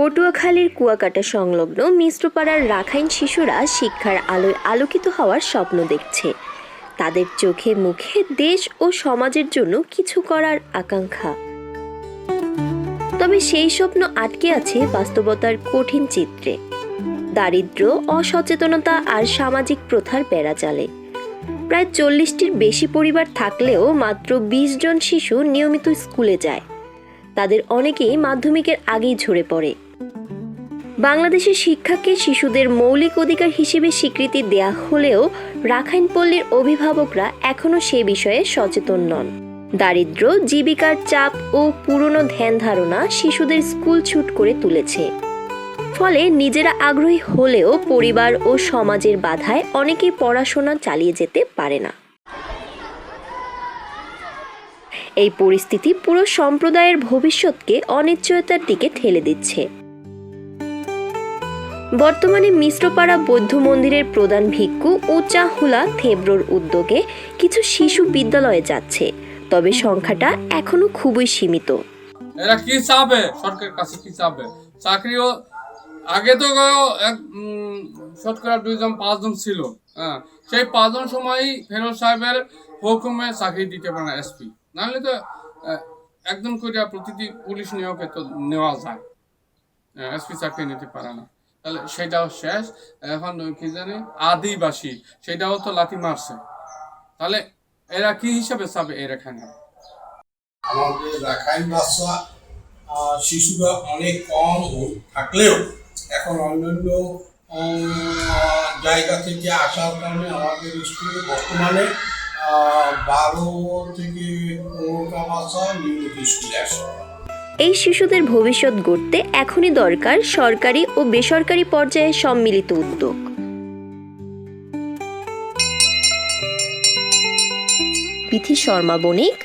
পটুয়াখালীর কুয়াকাটা সংলগ্ন মিশ্রপাড়ার রাখাইন শিশুরা শিক্ষার আলোয় আলোকিত হওয়ার স্বপ্ন দেখছে। তাদের চোখে মুখে দেশ ও সমাজের জন্য কিছু করার আকাঙ্ক্ষা। তবে সেই স্বপ্ন আটকে আছে বাস্তবতার কঠিন চিত্রে। দারিদ্র্য, অসচেতনতা আর সামাজিক প্রথার বেড়াজালে প্রায় চল্লিশটির বেশি পরিবার থাকলেও মাত্র বিশ জন শিশু নিয়মিত স্কুলে যায়। তাদের অনেকেই মাধ্যমিকের আগেই ঝরে পড়ে। বাংলাদেশের শিক্ষাকে শিশুদের মৌলিক অধিকার হিসেবে স্বীকৃতি দেয়া হলেও রাখাইন পল্লীর অভিভাবকরা এখনও সে বিষয়ে সচেতন নন। দারিদ্র, জীবিকার চাপ ও পুরনো ধ্যান ধারণা শিশুদের স্কুল ছুট করে তুলেছে। ফলে নিজেরা আগ্রহী হলেও পরিবার ও সমাজের বাধায় অনেকেই পড়াশোনা চালিয়ে যেতে পারে না। এই পরিস্থিতি পুরো সম্প্রদায়ের ভবিষ্যৎকে অনিশ্চয়তার দিকে ঠেলে দিচ্ছে। বর্তমানে মিশ্রপাড়া বৌদ্ধ মন্দিরের প্রধান ভিক্ষু উচ্চাহুলা থেব্রোর উদ্যোগে কিছু শিশু বিদ্যালয়ে যাচ্ছে, তবে সংখ্যাটা এখনও খুবই সীমিত। এরা কি চাবে? সরকারের কাছে কি চাবে? চাকরিও, আগে তো শতকরা দুইজন, পাঁচজন ছিল হ্যাঁ। সেই পাঁচজন সময়ই ফেরোজ সাহেবের হুকুমে চাকরি দিতে পারে না এসপি। নাহলে তো একজন করে প্রতিটি পুলিশ নিয়োগে তো নেওয়া যায়। এসপি চাকরি নিতে পারে না। তাহলে সেটাও শেষ। এখন কি জানি? আদিবাসী, সেটাও তো লাথি মারছে। তাহলে এরা কি হিসাবে চাবে এর এখানে? আমাদের রাখাইন ভাষা শিশুরা অনেক কম থাকলেও এখন অন্যান্য জায়গা থেকে আসার কারণে আমাদের স্কুলে বর্তমানে বারো থেকে পনেরোটা ভাষা নিয়মিত স্কুলে আসে। এই শিশুদের ভবিষ্যৎ গড়তে এখনই দরকার সরকারি ও বেসরকারি পর্যায়ে সম্মিলিত উদ্যোগ। বিথি শর্মা বণিক,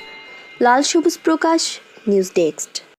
লাল সবুজ প্রকাশ, নিউজ ডেস্ক।